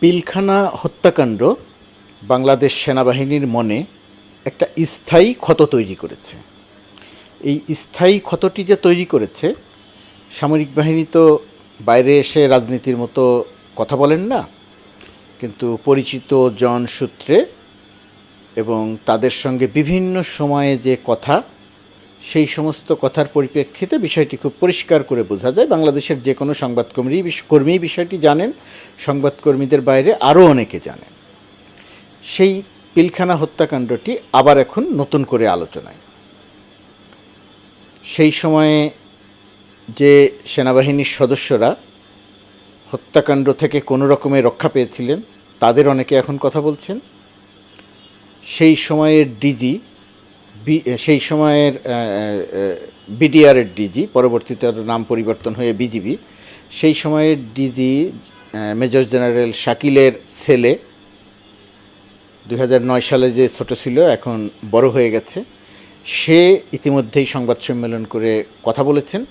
পিলখানা হত্যাকাণ্ড বাংলাদেশ সেনাবাহিনীর মনে একটা স্থায়ী ক্ষত তৈরি করেছে। এই স্থায়ী ক্ষতটি যে তৈরি করেছে, সামরিক বাহিনী তো বাইরে এসে রাজনীতির মতো কথা বলেন না, কিন্তু পরিচিত জন সূত্রে এবং তাদের সঙ্গে বিভিন্ন সময়ে যে কথা সেই সমস্ত কথার পরিপ্রেক্ষিতে বিষয়টি খুব পরিষ্কার করে বোঝা যায়। বাংলাদেশের যে কোনো সংবাদকর্মী কর্মী বিষয়টি জানেন, সংবাদকর্মীদের বাইরে আরও অনেকে জানেন। সেই পিলখানা হত্যাকাণ্ডটি আবার এখন নতুন করে আলোচনায়। সেই সময়ে যে সেনাবাহিনীর সদস্যরা হত্যাকাণ্ড থেকে কোনো রকমে রক্ষা পেয়েছিলেন, তাদের অনেকে এখন কথা বলছেন। সেই সময়ের ডিজি সেই সময়ের বিডিআরের ডিজি, পরবর্তীতে নাম পরিবর্তন হয়ে বিজিবি, সেই সময়ের ডিজি মেজর জেনারেল শাকিলের ছেলে দু হাজার নয় সালে যে ছোট ছিল, এখন বড় হয়ে গেছে। সে ইতিমধ্যেই সংবাদ সম্মেলন করে কথা বলেছেন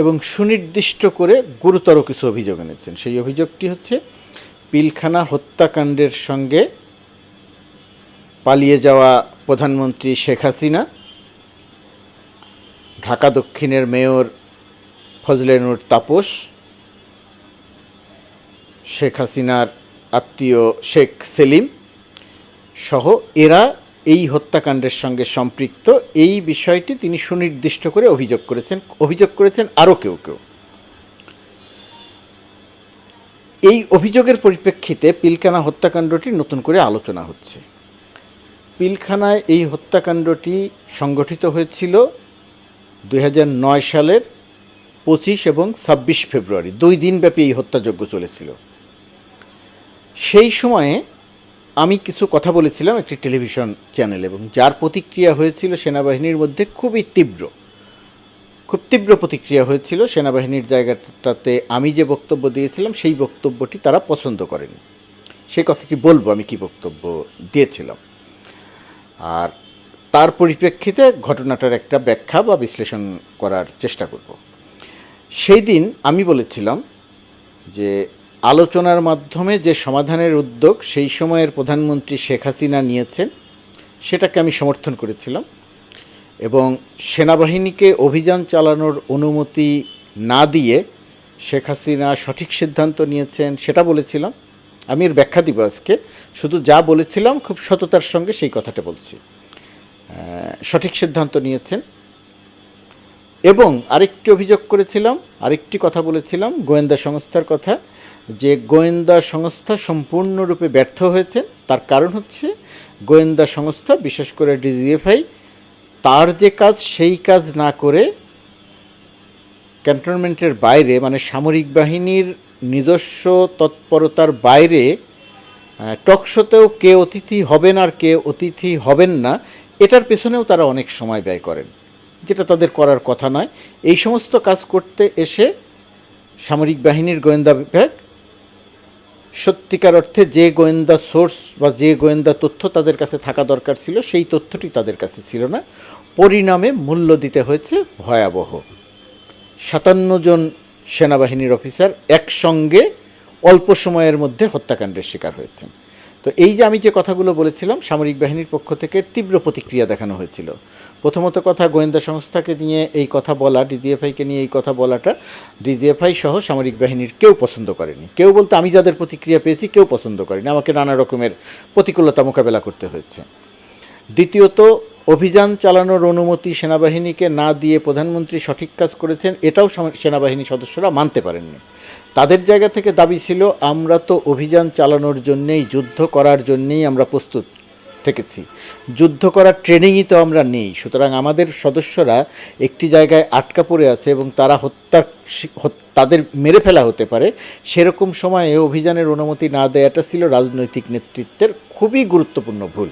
এবং সুনির্দিষ্ট করে গুরুতর কিছু অভিযোগ এনেছেন। সেই অভিযোগটি হচ্ছে, পিলখানা হত্যাকাণ্ডের সঙ্গে পালিয়ে যাওয়া প্রধানমন্ত্রী শেখ হাসিনা, ঢাকা দক্ষিণের মেয়র ফজলেনুর তাপস, শেখ হাসিনার আত্মীয় শেখ সেলিম সহ এরা এই হত্যাকাণ্ডের সঙ্গে সম্পৃক্ত। এই বিষয়টি তিনি সুনির্দিষ্ট করে অভিযোগ করেছেন অভিযোগ করেছেন আরও কেউ কেউ। এই অভিযোগের পরিপ্রেক্ষিতে পিলকানা হত্যাকাণ্ডটি নতুন করে আলোচনা হচ্ছে। পিলখানায় এই হত্যাকাণ্ডটি সংগঠিত হয়েছিল দুই হাজার নয় সালের পঁচিশ এবং ছাব্বিশ ফেব্রুয়ারি। দুই দিনব্যাপী এই হত্যাযজ্ঞ চলেছিল। সেই সময়ে আমি কিছু কথা বলেছিলাম একটি টেলিভিশন চ্যানেল এবং যার প্রতিক্রিয়া হয়েছিল সেনাবাহিনীর মধ্যে খুবই তীব্র। খুব তীব্র প্রতিক্রিয়া হয়েছিল সেনাবাহিনীর জায়গাটাতে আমি যে বক্তব্য দিয়েছিলাম, সেই বক্তব্যটি তারা পছন্দ করেনি। সেই কথাটি বলব আমি কি বক্তব্য দিয়েছিলাম। আর তার পরিপ্রেক্ষিতে ঘটনাটার একটা ব্যাখ্যা বা বিশ্লেষণ করার চেষ্টা করব। সেই দিন আমি বলেছিলাম যে আলোচনার মাধ্যমে যে সমাধানের উদ্যোগ সেই সময়ের প্রধানমন্ত্রী শেখ হাসিনা নিয়েছেন, সেটাকে আমি সমর্থন করেছিলাম এবং সেনাবাহিনীকে অভিযান চালানোর অনুমতি না দিয়ে শেখ হাসিনা সঠিক সিদ্ধান্ত নিয়েছেন সেটা বলেছিলাম। আমি এর ব্যাখ্যা দিব আজকে। শুধু যা বলেছিলাম, খুব সততার সঙ্গে সেই কথাটা বলছি। সঠিক সিদ্ধান্ত নিয়েছেন। এবং আরেকটি অভিযোগ করেছিলাম, আরেকটি কথা বলেছিলাম গোয়েন্দা সংস্থার কথা, যে গোয়েন্দা সংস্থা সম্পূর্ণরূপে ব্যর্থ হয়েছে। তার কারণ হচ্ছে গোয়েন্দা সংস্থা, বিশেষ করে ডিজিএফআই, তার যে কাজ, সেই কাজ না করে ক্যান্টনমেন্টের বাইরে মানে সামরিক বাহিনীর নিজস্ব তৎপরতার বাইরে টকশোতেও কে অতিথি হবেন আর কে অতিথি হবেন না, এটার পেছনেও তারা অনেক সময় ব্যয় করেন, যেটা তাদের করার কথা নয়। এই সমস্ত কাজ করতে এসে সামরিক বাহিনীর গোয়েন্দা বিভাগ, সত্যিকার অর্থে যে গোয়েন্দা সোর্স বা যে গোয়েন্দা তথ্য তাদের কাছে থাকা দরকার ছিল, সেই তথ্যটি তাদের কাছে ছিল না। পরিণামে মূল্য দিতে হয়েছে ভয়াবহ। সাতান্ন জন সেনাবাহিনীর অফিসার একসঙ্গে অল্প সময়ের মধ্যে হত্যাকাণ্ডের শিকার হয়েছেন। তো এই যে আমি যে কথাগুলো বলেছিলাম, সামরিক বাহিনীর পক্ষ থেকে তীব্র প্রতিক্রিয়া দেখানো হয়েছিল। প্রথমত কথা, গোয়েন্দা সংস্থাকে নিয়ে এই কথা বলা, ডিজিএফআইকে নিয়ে এই কথা বলাটা ডিজিএফআই সহ সামরিক বাহিনীর কেউ পছন্দ করেনি। কেউ বলতে, আমি যাদের প্রতিক্রিয়া পেয়েছি, কেউ পছন্দ করেনি। আমাকে নানা রকমের প্রতিকূলতা মোকাবেলা করতে হয়েছে। দ্বিতীয়ত অভিযান চালানোর অনুমতি সেনাবাহিনীকে না দিয়ে প্রধানমন্ত্রী সঠিক কাজ করেছেন, এটাও সেনাবাহিনী সদস্যরা মানতে পারেননি। তাদের জায়গা থেকে দাবি ছিল, আমরা তো অভিযান চালানোর জন্যেই, যুদ্ধ করার জন্যেই আমরা প্রস্তুত থেকেছি। যুদ্ধ করার ট্রেনিংই তো আমরা নেই। সুতরাং আমাদের সদস্যরা একটি জায়গায় আটকা পড়ে আছে এবং তারা হত্যার তাদের মেরে ফেলা হতে পারে। সেরকম সময়ে অভিযানের অনুমতি না দেওয়াটা ছিল রাজনৈতিক নেতৃত্বের খুবই গুরুত্বপূর্ণ ভুল।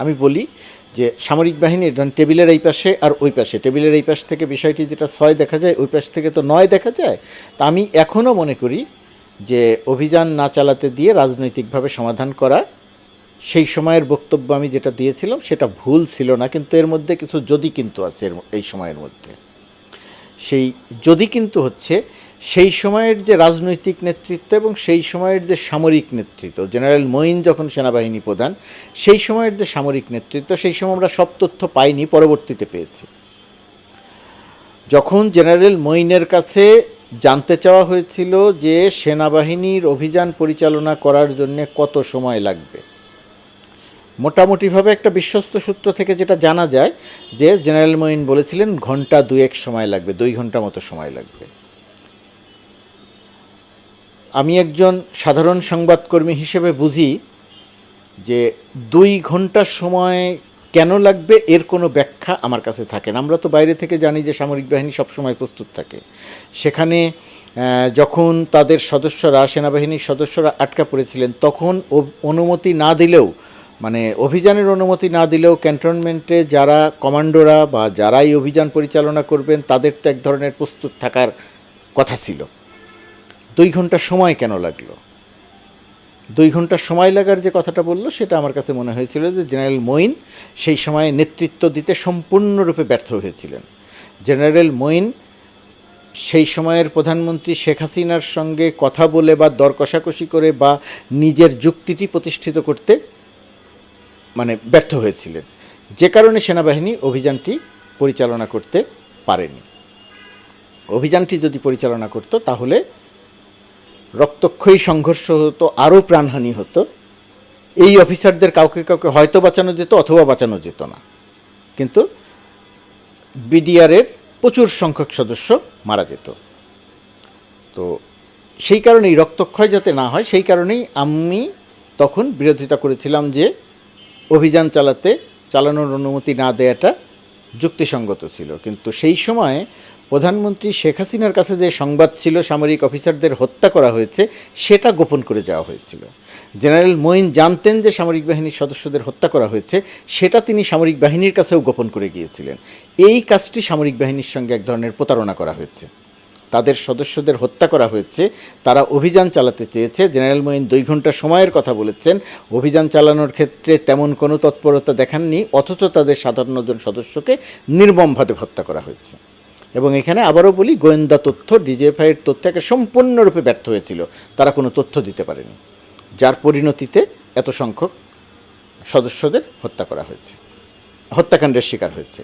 আমি বলি যে সামরিক বাহিনীর ধরেন টেবিলের এই পাশে আর ওই পাশে। টেবিলের এই পাশ থেকে বিষয়টি যেটা ছয় দেখা যায়, ওই পাশ থেকে তো নয় দেখা যায়। তা আমি এখনও মনে করি যে অভিযান না চালাতে দিয়ে রাজনৈতিকভাবে সমাধান করা, সেই সময়ের বক্তব্য আমি যেটা দিয়েছিলাম সেটা ভুল ছিল না, কিন্তু এর মধ্যে কিছু যদি কিন্তু আছে এই সময়ের মধ্যে। সেই যদি কিন্তু হচ্ছে সেই সময়ের যে রাজনৈতিক নেতৃত্ব এবং সেই সময়ের যে সামরিক নেতৃত্ব, জেনারেল মঈন যখন সেনাবাহিনী প্রধান, সেই সময়ের যে সামরিক নেতৃত্ব, সেই সময় আমরা সব তথ্য পাইনি, পরবর্তীতে পেয়েছি। যখন জেনারেল মঈনের কাছে জানতে চাওয়া হয়েছিল যে সেনাবাহিনীর অভিযান পরিচালনা করার জন্য কত সময় লাগবে, মোটামুটিভাবে একটা বিশ্বস্ত সূত্র থেকে যেটা জানা যায় যে জেনারেল মঈন বলেছিলেন, ঘণ্টা দুয়েক সময় লাগবে, দুই ঘণ্টা মতো সময় লাগবে। একজন সাধারণ সংবাদকর্মী হিসেবে বুঝি যে দুই ঘণ্টা সময় কেন লাগবে এর কোনো ব্যাখ্যা আমার কাছে থাকে না। আমরা তো বাইরে থেকে জানি যে সামরিক বাহিনী সবসময় প্রস্তুত থাকে। সেখানে যখন তাদের সদস্যরা, সেনাবাহিনীর সদস্যরা আটকা পড়েছিলেন, তখন অনুমতি না দিলেও মানে অভিযানের অনুমতি না দিলেও ক্যান্টনমেন্টে যারা কমান্ডোরা বা যারাই অভিযান পরিচালনা করবেন, তাদের তো এক ধরনের প্রস্তুত থাকার কথা ছিল। দুই ঘণ্টা সময় কেন লাগল? দুই ঘণ্টা সময় লাগার যে কথাটা বলল, সেটা আমার কাছে মনে হয়েছিল যে জেনারেল মঈন সেই সময়ে নেতৃত্ব দিতে সম্পূর্ণরূপে ব্যর্থ হয়েছিলেন। জেনারেল মঈন সেই সময়ের প্রধানমন্ত্রী শেখ হাসিনার সঙ্গে কথা বলে বা দর কষাকষি করে বা নিজের যুক্তিটি প্রতিষ্ঠিত করতে মানে ব্যর্থ হয়েছিলেন। যে কারণে সেনাবাহিনী অভিযানটি পরিচালনা করতে পারেনি। অভিযানটি যদি পরিচালনা করত, তাহলে রক্তক্ষয়ী সংঘর্ষ হতো, আরও প্রাণহানি হতো। এই অফিসারদের কাউকে কাউকে হয়তো বাঁচানো যেত অথবা বাঁচানো যেত না। কিন্তু বিডিআরের প্রচুর সংখ্যক সদস্য মারা যেত। তো সেই কারণেই রক্তক্ষয় যাতে না হয়, সেই কারণেই আমি তখন বিরোধিতা করেছিলাম যে অভিযান চালাতে, চালানোর অনুমতি না দেওয়াটা যুক্তিসঙ্গত ছিল। কিন্তু সেই সময়ে প্রধানমন্ত্রী শেখ হাসিনার কাছে যে সংবাদ ছিল, সামরিক অফিসারদের হত্যা করা হয়েছে, সেটা গোপন করে যাওয়া হয়েছিল। জেনারেল মঈন জানতেন যে সামরিক বাহিনীর সদস্যদের হত্যা করা হয়েছে, সেটা তিনি সামরিক বাহিনীর কাছেও গোপন করে গিয়েছিলেন। এই কাজটি সামরিক বাহিনীর সঙ্গে এক ধরনের প্রতারণা করা হয়েছে। তাদের সদস্যদের হত্যা করা হয়েছে, তারা অভিযান চালাতে চেয়েছে। জেনারেল মঈন দুই ঘণ্টা সময়ের কথা বলেছেন। অভিযান চালানোর ক্ষেত্রে তেমন কোনো তৎপরতা দেখাননি, অথচ তাদের সাধারণ জন সদস্যকে নির্মমভাবে হত্যা করা হয়েছে। এবং এখানে আবারও বলি, গোয়েন্দা তথ্য ডিজিএফআইয়ের তথ্যকে সম্পূর্ণরূপে ব্যর্থ হয়েছিল, তারা কোনো তথ্য দিতে পারেনি। যার পরিণতিতে এত সংখ্যক সদস্যদের হত্যা করা হয়েছে, হত্যাকাণ্ডের শিকার হয়েছে।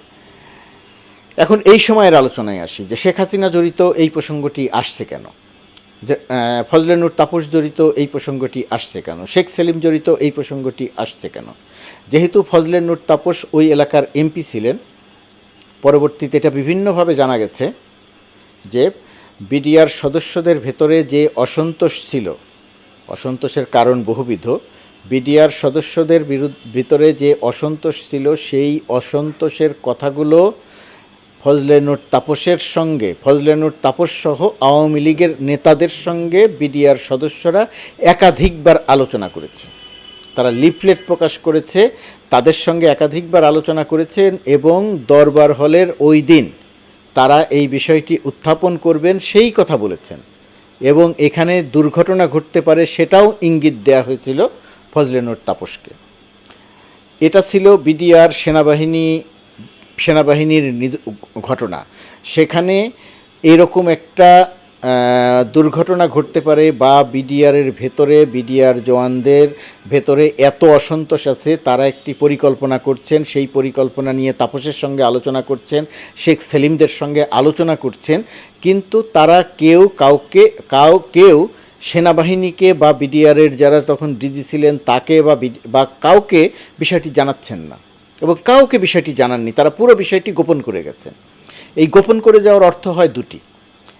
এখন এই সময়ের আলোচনায় আসি যে শেখ হাসিনা জড়িত এই প্রসঙ্গটি আসছে কেন? যে আহ, ফজলে নূর তাপস জড়িত এই প্রসঙ্গটি আসছে কেন? শেখ সেলিম জড়িত এই প্রসঙ্গটি আসছে কেন? যেহেতু ফজলে নূর তাপস ওই এলাকার এমপি ছিলেন পরবর্তীতে এটা বিভিন্নভাবে জানা গেছে যে বিডিআর সদস্যদের ভেতরে যে অসন্তোষ ছিল অসন্তোষের কারণ বহুবিধ বিডিআর সদস্যদের বিরুদ্ধ ভিতরে যে অসন্তোষ ছিল সেই অসন্তোষের কথাগুলো ফজলেনুর তাপসের সঙ্গে, ফজলেনুর তাপস সহ আওয়ামী লীগের নেতাদের সঙ্গে বিডিআর সদস্যরা একাধিকবার আলোচনা করেছে। তারা লিফলেট প্রকাশ করেছে, তাদের সঙ্গে একাধিকবার আলোচনা করেছেন এবং দরবার হলের ওই দিন তারা এই বিষয়টি উত্থাপন করবেন, সেই কথা বলেছেন। এবং এখানে দুর্ঘটনা ঘটতে পারে সেটাও ইঙ্গিত দেওয়া হয়েছিল ফজলেনুর তাপসকে। এটা ছিল বিডিআর সেনাবাহিনী সেনাবাহিনীর ঘটনা। সেখানে এরকম একটা দুর্ঘটনা ঘটতে পারে বা বিডিআরের ভেতরে, বিডিআর জওয়ানদের ভেতরে এত অসন্তোষ আছে, তারা একটি পরিকল্পনা করছেন, সেই পরিকল্পনা নিয়ে তাপসের সঙ্গে আলোচনা করছেন, শেখ সেলিমদের সঙ্গে আলোচনা করছেন, কিন্তু তারা কেউ কাউকে, কাউ, কেউ সেনাবাহিনীকে বা বিডিআরের যারা তখন ডিজি ছিলেন, তাকে বা বা কাউকে বিষয়টি জানাচ্ছেন না। এবং কাউকে বিষয়টি জানাননি, তারা পুরো বিষয়টি গোপন করে গেছেন এই গোপন করে যাওয়ার অর্থ হয় দুটি।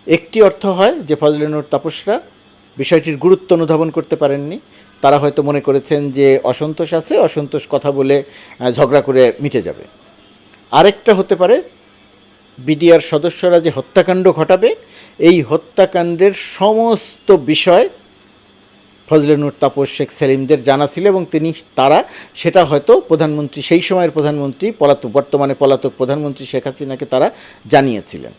একটি অর্থ হয় যে ফজলেনুর তাপসরা বিষয়টির গুরুত্ব অনুধাবন করতে পারেননি। তারা হয়তো মনে করেছেন যে অসন্তোষ আছে, অসন্তোষ কথা বলে ঝগড়া করে মিটে যাবে। আরেকটা হতে পারে, বিডিআর সদস্যরা যে হত্যাকাণ্ড ঘটাবে, এই হত্যাকাণ্ডের সমস্ত বিষয় ফজলেনুর তাপস শেখ সেলিমদের জানা ছিল এবং তিনি, তারা সেটা হয়তো প্রধানমন্ত্রী, সেই সময়ের প্রধানমন্ত্রী, পলাতক, বর্তমানে পলাতক প্রধানমন্ত্রী শেখ হাসিনাকে তারা জানিয়েছিলেন।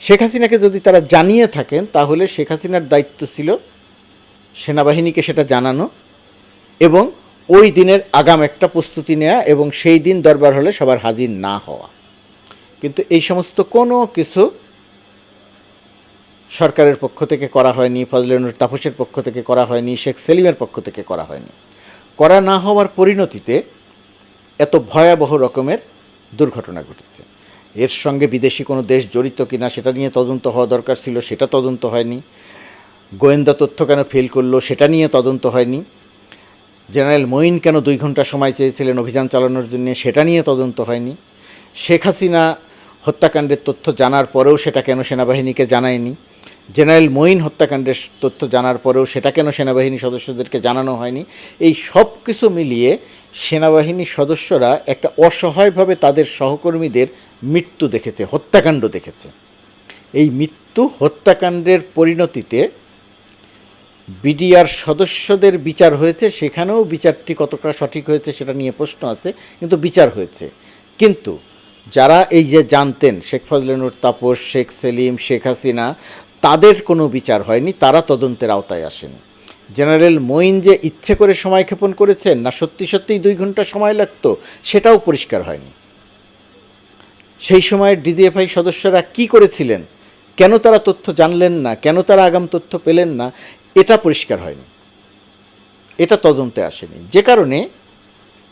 শেখ হাসিনাকে যদি তারা জানিয়ে থাকেন, তাহলে শেখ হাসিনার দায়িত্ব ছিল সেনাবাহিনীকে সেটা জানানো এবং ওই দিনের আগাম একটা প্রস্তুতি নেওয়া এবং সেই দিন দরবার হলে সবার হাজির না হওয়া। কিন্তু এই সমস্ত কোনো কিছু সরকারের পক্ষ থেকে করা হয়নি ফজলেনুর তাপসের পক্ষ থেকে করা হয়নি, শেখ সেলিমের পক্ষ থেকে করা হয়নি। করা না হওয়ার পরিণতিতে এত ভয়াবহ রকমের দুর্ঘটনা ঘটেছে। এর সঙ্গে বিদেশি কোনো দেশ জড়িত কিনা সেটা নিয়ে তদন্ত হওয়া দরকার ছিল, সেটা তদন্ত হয়নি। গোয়েন্দা তথ্য কেন ফেল করল সেটা নিয়ে তদন্ত হয়নি। জেনারেল মঈন কেন দুই ঘণ্টা সময় চেয়েছিলেন অভিযান চালানোর জন্য সেটা নিয়ে তদন্ত হয়নি। শেখ হাসিনা হত্যাকাণ্ডের তথ্য জানার পরেও সেটা কেন সেনাবাহিনীকে জানায়নি। জেনারেল মঈন হত্যাকাণ্ডের তথ্য জানার পরেও সেটা কেন সেনাবাহিনী সদস্যদেরকে জানানো হয়নি? এই সব কিছু মিলিয়ে সেনাবাহিনীর সদস্যরা একটা অসহায়ভাবে তাদের সহকর্মীদের মৃত্যু দেখেছে, হত্যাকাণ্ড দেখেছে। এই মৃত্যু হত্যাকাণ্ডের পরিণতিতে বিডিআর সদস্যদের বিচার হয়েছে, সেখানেও বিচারটি কতটা সঠিক হয়েছে সেটা নিয়ে প্রশ্ন আছে, কিন্তু বিচার হয়েছে। কিন্তু যারা এই যে জানতেন, শেখ ফজলেনুর তাপস, শেখ সেলিম, শেখ হাসিনা তাদের কোনো বিচার হয়নি, তারা তদন্তের আওতায় আসেনি। জেনারেল মঈন যে ইচ্ছে করে সময় ক্ষেপণ করেছেন, না সত্যি সত্যিই দুই ঘণ্টা সময় লাগতো, সেটাও পরিষ্কার হয়নি। সেই সময় ডিজিএফআই সদস্যরা কি করেছিলেন, কেন তারা তথ্য জানলেন না, কেন তারা আগাম তথ্য পেলেন না, এটা পরিষ্কার হয়নি। এটা তদন্তে আসেনি। যে কারণে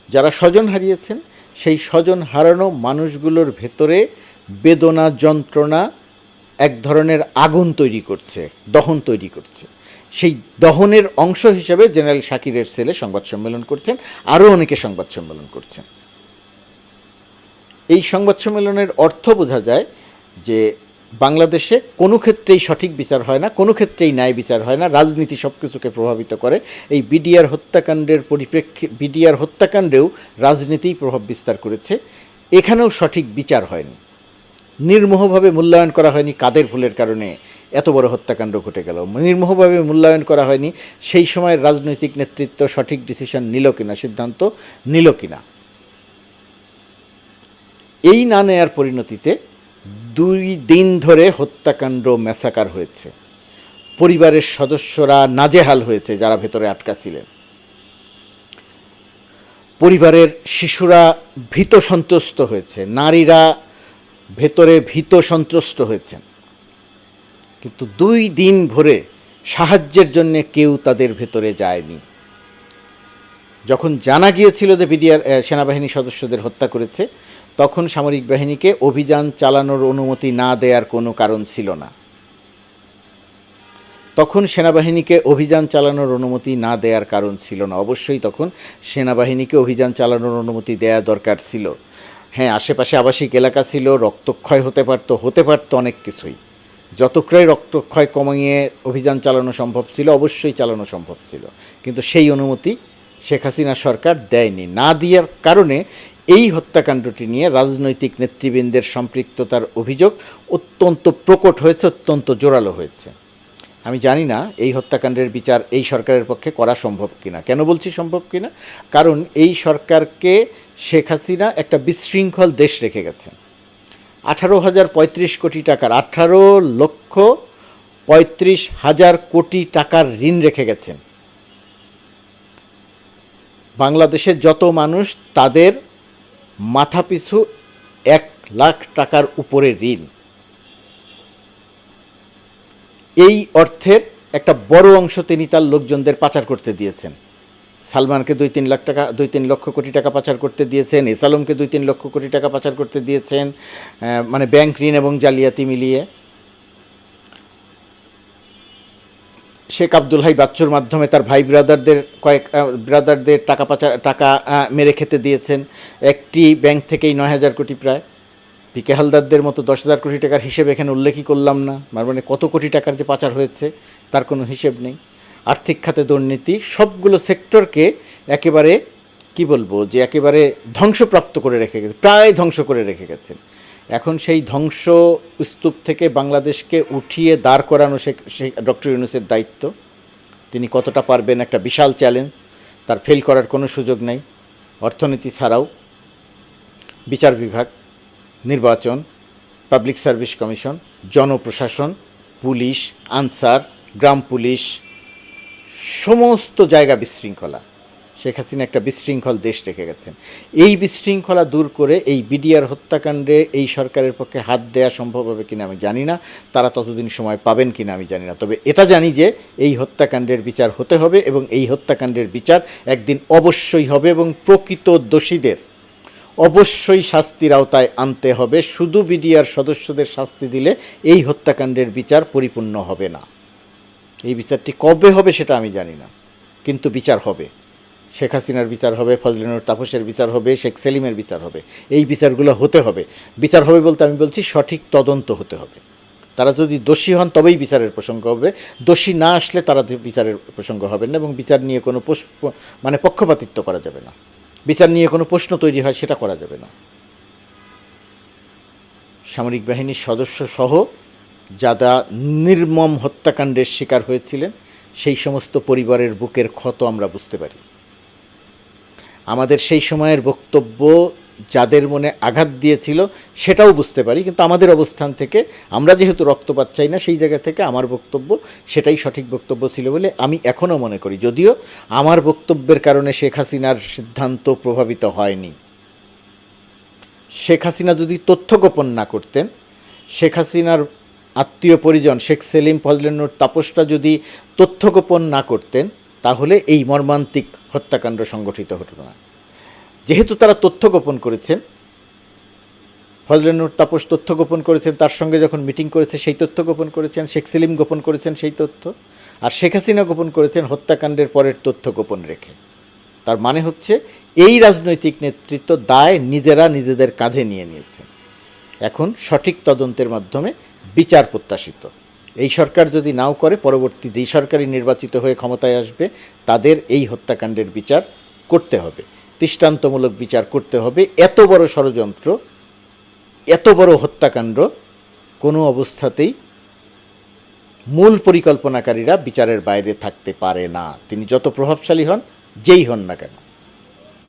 যারা স্বজন হারিয়েছেন, সেই স্বজন হারানো মানুষগুলোর ভেতরে বেদনা, যন্ত্রণা এক ধরনের আগুন তৈরি করছে, দহন তৈরি করছে। সেই দহনের অংশ হিসেবে জেনারেল শাকিরের ছেলে সংবাদ সম্মেলন করছেন, আরও অনেকে সংবাদ সম্মেলন করছেন। এই সংবাদ সম্মেলনের অর্থ বোঝা যায় যে বাংলাদেশে কোনো ক্ষেত্রেই সঠিক বিচার হয় না, কোনো ক্ষেত্রেই ন্যায় বিচার হয় না, রাজনীতি সব কিছুকে প্রভাবিত করে। এই বিডিআর হত্যাকাণ্ডের পরিপ্রেক্ষি, বিডিআর হত্যাকাণ্ডেও রাজনীতিই প্রভাব বিস্তার করেছে। এখানেও সঠিক বিচার হয়নি। নির্মোহভাবে মূল্যায়ন করা হয়নি কাদের ভুলের কারণে? এত বড় হত্যাকাণ্ড ঘটে গেল। নির্মোহভাবে মূল্যায়ন করা হয়নি সেই সময়ের রাজনৈতিক নেতৃত্ব সঠিক ডিসিশন নিল কিনা, সিদ্ধান্ত নিল কিনা? এই না নেয়ার পরিণতিতে দুই দিন ধরে হত্যাকাণ্ড ম্যাসাকার হয়েছে। পরিবারের সদস্যরা নাজেহাল হয়েছে যারা ভেতরে আটকা ছিলেন। পরিবারের শিশুরা ভীত সন্ত্রস্ত হয়েছে। নারীরা ভেতরে ভীত সন্ত্রস্ত হয়েছেন। কিন্তু দুই দিন ভরে সাহায্যের জন্য কেউ তাদের ভেতরে যায়নি। যখন জানা গিয়েছিল যে বিডিআর সেনাবাহিনী সদস্যদের হত্যা করেছে, তখন সামরিক বাহিনীকে অভিযান চালানোর অনুমতি না দেওয়ার কোনো কারণ ছিল না। তখন সেনাবাহিনীকে অভিযান চালানোর অনুমতি না দেওয়ার কারণ ছিল না। অবশ্যই তখন সেনাবাহিনীকে অভিযান চালানোর অনুমতি দেওয়া দরকার ছিল। হ্যাঁ আশেপাশে আবাসিক এলাকা ছিল, রক্তক্ষয় হতে পারতো হতে পারতো অনেক কিছুই। যতক্ষয় রক্তক্ষয় কমিয়ে অভিযান চালানো সম্ভব ছিল, অবশ্যই চালানো সম্ভব ছিল। কিন্তু সেই অনুমতি শেখ হাসিনা সরকার দেয়নি। না দেওয়ার কারণে এই হত্যাকাণ্ডটি নিয়ে রাজনৈতিক নেতৃবৃন্দের সম্পৃক্ততার অভিযোগ অত্যন্ত প্রকট হয়েছে, অত্যন্ত জোরালো হয়েছে। আমি জানি না এই হত্যাকাণ্ডের বিচার এই সরকারের পক্ষে করা সম্ভব কিনা। কেন বলছি সম্ভব কিনা? কারণ এই সরকারকে শেখ হাসিনা একটা বিশৃঙ্খল দেশ রেখে গেছে আঠারো হাজার পঁয়ত্রিশ কোটি টাকার, আঠারো লক্ষ পঁয়ত্রিশ হাজার কোটি টাকার ঋণ রেখে গেছেন। বাংলাদেশের যত মানুষ তাদের মাথাপিছু এক লাখ টাকার উপরে ঋণ। এই অর্থের একটা বড় অংশ তিনি তার লোকজনদের পাচার করতে দিয়েছেন। সালমানকে দুই তিন লাখ টাকা, দুই তিন লক্ষ কোটি টাকা পাচার করতে দিয়েছেন, এসালমকে দুই তিন লক্ষ কোটি টাকা পাচার করতে দিয়েছেন মানে ব্যাংক ঋণ এবং জালিয়াতি মিলিয়ে। শেখ আব্দুল হাই বাচ্চুর মাধ্যমে তার ভাই ব্রাদারদের কয়েক ব্রাদারদের টাকা পাচার, টাকা মেরে খেতে দিয়েছেন। একটি ব্যাংক থেকেই নয় হাজার কোটি প্রায়। পিকে হালদারদের মতো দশ হাজার কোটি টাকার হিসেব এখানে উল্লেখই করলাম না। মানে কত কোটি টাকার যে পাচার হয়েছে, তার কোনো হিসেব নেই। আর্থিক খাতে দুর্নীতি, সবগুলো সেক্টরকে একেবারে, কি বলব, যে একেবারে ধ্বংসপ্রাপ্ত করে রেখে গেছে, প্রায় ধ্বংস করে রেখে গেছেন। এখন সেই ধ্বংস স্তূপ থেকে বাংলাদেশকে উঠিয়ে দাঁড় করানো সে ডক্টর ইউনুসের দায়িত্ব। তিনি কতটা পারবেন একটা বিশাল চ্যালেঞ্জ, তার ফেল করার কোনো সুযোগ নেই। অর্থনীতি ছাড়াও বিচার বিভাগ নির্বাচন, পাবলিক সার্ভিস কমিশন, জনপ্রশাসন, পুলিশ, আনসার, গ্রাম পুলিশ, সমস্ত জায়গা বিশৃঙ্খলা। শেখ হাসিনা একটা বিশৃঙ্খল দেশ রেখে গেছেন। এই বিশৃঙ্খলা দূর করে এই বিডিআর হত্যাকাণ্ডে এই সরকারের পক্ষে হাত দেওয়া সম্ভব হবে কিনা আমি জানি না। তারা ততদিন সময় পাবেন কিনা আমি জানি না। তবে এটা জানি যে এই হত্যাকাণ্ডের বিচার হতে হবে এবং এই হত্যাকাণ্ডের বিচার একদিন অবশ্যই হবে এবং প্রকৃত দোষীদের অবশ্যই শাস্তির আওতায় আনতে হবে। শুধু বিডিআর সদস্যদের শাস্তি দিলে এই হত্যাকাণ্ডের বিচার পরিপূর্ণ হবে না। এই বিচারটি কবে হবে সেটা আমি জানি না, কিন্তু বিচার হবে। শেখ হাসিনার বিচার হবে ফজলিনুর তাপসের বিচার হবে, শেখ সেলিমের বিচার হবে। এই বিচারগুলো হতে হবে। বিচার হবে বলতে আমি বলছি সঠিক তদন্ত হতে হবে। তারা যদি দোষী হন তবেই বিচারের প্রসঙ্গ হবে। দোষী না আসলে তারা বিচারের প্রসঙ্গ হবে না এবং বিচার নিয়ে কোনো মানে পক্ষপাতিত্ব করা যাবে না। বিচার নিয়ে কোনো প্রশ্ন তৈরি হয়, সেটা করা যাবে না। সামরিক বাহিনীর সদস্য সহ যারা নির্মম হত্যাকাণ্ডের শিকার হয়েছিলেন, সেই সমস্ত পরিবারের বুকের ক্ষত আমরা বুঝতে পারি। আমাদের সেই সময়ের বক্তব্য যাদের মনে আঘাত দিয়েছিল সেটাও বুঝতে পারি, কিন্তু আমাদের অবস্থান থেকে, আমরা যেহেতু রক্তপাত চাই না, সেই জায়গা থেকে আমার বক্তব্য সেটাই সঠিক বক্তব্য ছিল বলে আমি এখনও মনে করি। যদিও আমার বক্তব্যের কারণে শেখ হাসিনার সিদ্ধান্ত প্রভাবিত হয়নি। শেখ হাসিনা যদি তথ্য গোপন না করতেন, শেখ হাসিনার আত্মীয় পরিজন শেখ সেলিম ফজলেনুর তাপসটা যদি তথ্য গোপন না করতেন, তাহলে এই মর্মান্তিক হত্যাকাণ্ড সংগঠিত হতো না। যেহেতু তারা তথ্য গোপন করেছেন ফজলেনুর তাপস তথ্য গোপন করেছেন, তার সঙ্গে যখন মিটিং করেছে, সেই তথ্য গোপন করেছেন, শেখ সেলিম গোপন করেছেন সেই তথ্য, আর শেখ হাসিনা গোপন করেছেন হত্যাকাণ্ডের পরের তথ্য গোপন রেখে। তার মানে হচ্ছে, এই রাজনৈতিক নেতৃত্ব দায় নিজেরা নিজেদের কাঁধে নিয়ে নিয়েছেন এখন সঠিক তদন্তের মাধ্যমে বিচার প্রত্যাশিত। এই সরকার যদি নাও করে, পরবর্তী যেই সরকারই নির্বাচিত হয়ে ক্ষমতায় আসবে, তাদের এই হত্যাকাণ্ডের বিচার করতে হবে। দৃষ্টান্তমূলক বিচার করতে হবে। এত বড় ষড়যন্ত্র, এত বড় হত্যাকাণ্ড, কোনো অবস্থাতেই মূল পরিকল্পনাকারীরা বিচারের বাইরে থাকতে পারে না। তিনি যত প্রভাবশালী হন, যেই হন না কেন।